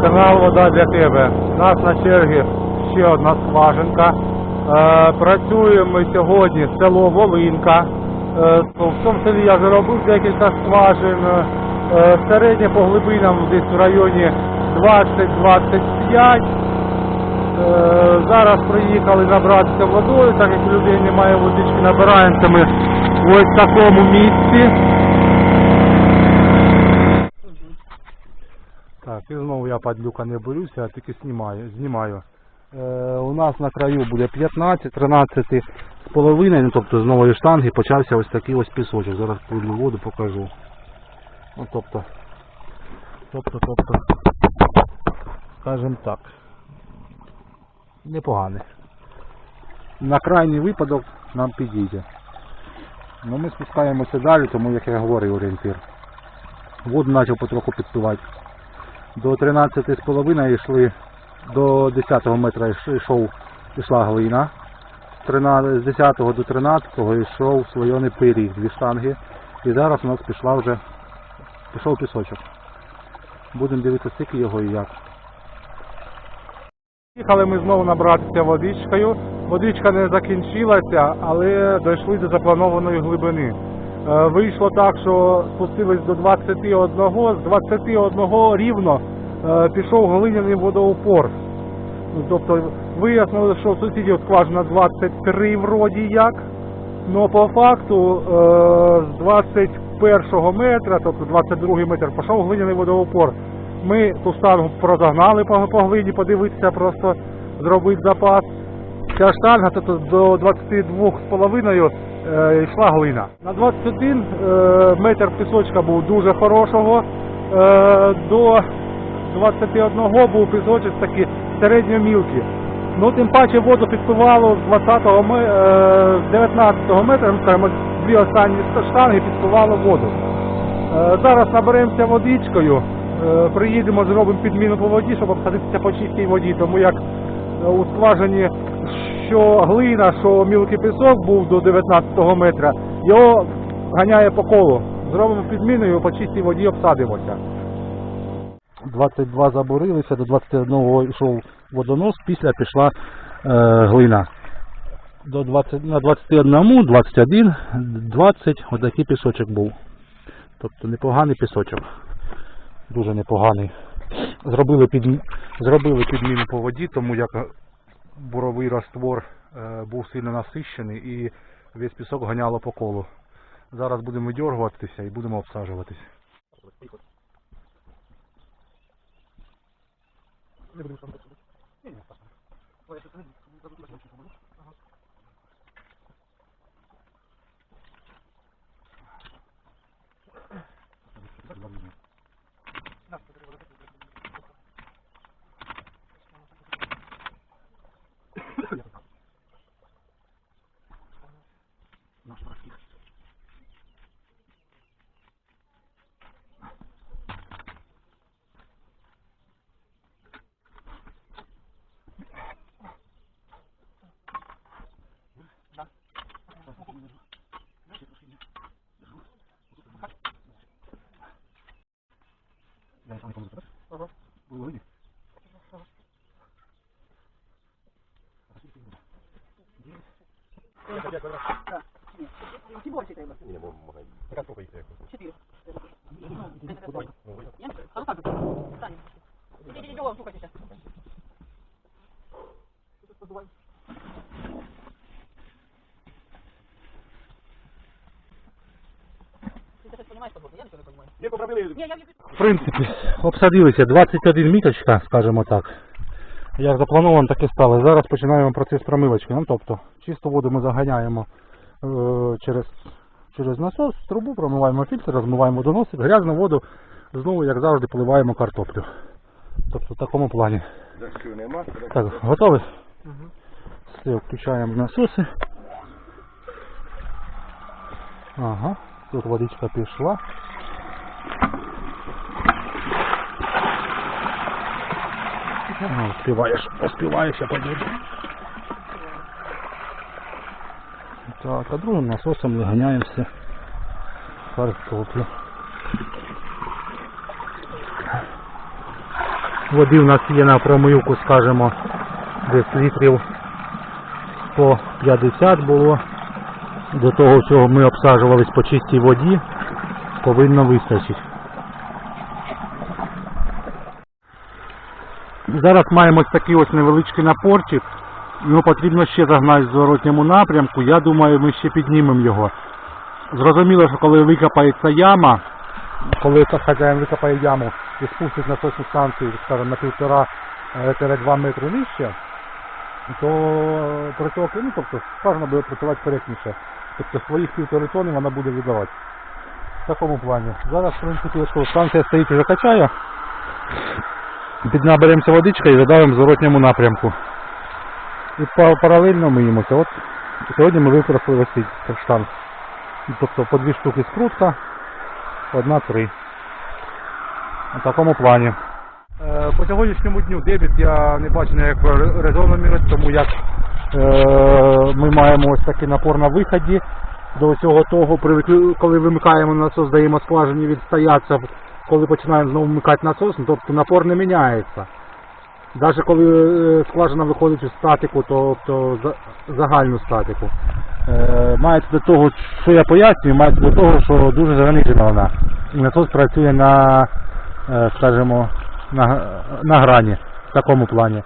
канал Вода для тебе. У нас на черзі ще одна скважинка. Е, працюємо ми сьогодні село Волинка. Е, в цьому селі я вже робив декілька скважин. Е, середнє по глибинам десь в районі 20-25. Е, Зараз приїхали набратися водою, так як людей немає водички, набираємося ми в ось такому місці. Так, і знову я падлюка не борюся, а тільки знімаю. знімаю. Е, у нас на краю буде 15, 13 з ну, тобто з нової штанги почався ось такий ось пісочок. Зараз пролю воду покажу. Ну, тобто, тобто, тобто, скажімо так, непоганий. На крайній випадок нам підійде. Ну ми спускаємося далі, тому як я говорив орієнтир. Воду почав потроху підпивати. До 13,5 йшли, до 10 метра йшов, йшла глина. З 13 З 10 до 13 йшов слойоний пиріг, дві штанги. І зараз у нас пішла вже, пішов пісочок. Будемо дивитися, скільки його і як. Їхали ми знову набратися водичкою. Водичка не закінчилася, але дійшли до запланованої глибини. Е, Вийшло так, що спустились до 21, з 21 рівно е, пішов глиняний водоупор. Ну, Тобто вияснили, що сусідів скважина 23 вроді як. Ну по факту е, з 21 метра, тобто 22 метр, пішов глиняний водоупор. Ми ту штангу прозагнали по, глині, подивитися, просто зробити запас. Ця штанга, тобто до 22,5 е, йшла глина. На 21 е, метр пісочка був дуже хорошого. Е, до 21 був пісочок такий середньомілкий. Ну, тим паче воду підпивало з 20-го ме- е, з 19 метра, ну, скажімо, дві останні штанги підпивало воду. Е, Зараз наберемося водичкою, е, приїдемо, зробимо підміну по воді, щоб обсадитися по чистій воді, тому як е, у скважині що глина, що мілкий пісок був до 19 метра, його ганяє по колу. Зробимо підміну і по чистій воді обсадимося. 22 забурилися, до 21 йшов водонос, після пішла е, глина. До 20, на 21, 21, 20 отакий пісочок був. Тобто непоганий пісочок. Дуже непоганий. Зробили, під, зробили підміну по воді, тому як буровий раствор е, був сильно насищений і весь пісок ганяло по колу. Зараз будемо видергуватися і будемо обсаджуватись. В принципі, обсадилися 21 міточка, скажімо так. Як заплановано, так і стало. Зараз починаємо процес промивочки. Ну, тобто, чисту воду ми заганяємо е, через, через насос, трубу, промиваємо фільтр, розмиваємо доносик, грязну воду знову, як завжди, поливаємо картоплю. Тобто в такому плані. Так, готові? Все, включаємо насоси. Ага, тут водичка пішла. Ага, успіваєш, успіваєш, я подійду. Так, а другим насосом виганяємося картоплю. Води в нас є на промивку, скажімо, десь літрів 150 було. До того всього ми обсаджувались по чистій воді, повинно вистачити. Зараз маємо ось такий ось невеличкий напорчик. Його потрібно ще загнати в зворотньому напрямку. Я думаю, ми ще піднімемо його. Зрозуміло, що коли викопається яма, коли хазяїн викопає яму і спустить насосну станцію, скажімо, на півтора-два метри нижче, то приток, ну тобто, скажімо, буде працювати коректніше. Тобто своїх півтори тони вона буде віддавати. В такому плані. Зараз, в принципі, що станція стоїть і закачає. Піднаберемося водичкою і задавимо в зворотньому напрямку. І паралельно миємося. От сьогодні ми використали ось цей штанг. Тобто по дві штуки скрутка, одна три. У такому плані. Е, По сьогоднішньому дню дебіт я не бачу ніякого резону мірити, тому як ми маємо ось такий напор на виході. До всього того, коли вимикаємо насос, даємо скважині відстоятися, коли починаємо знову вмикати насос, ну, тобто напор не міняється. Навіть коли е, скважина виходить у статику, тобто загальну статику. Е, мається до того, що я пояснюю, мається до того, що дуже занижена вона. І насос працює на, е, скажімо, на, на грані в такому плані.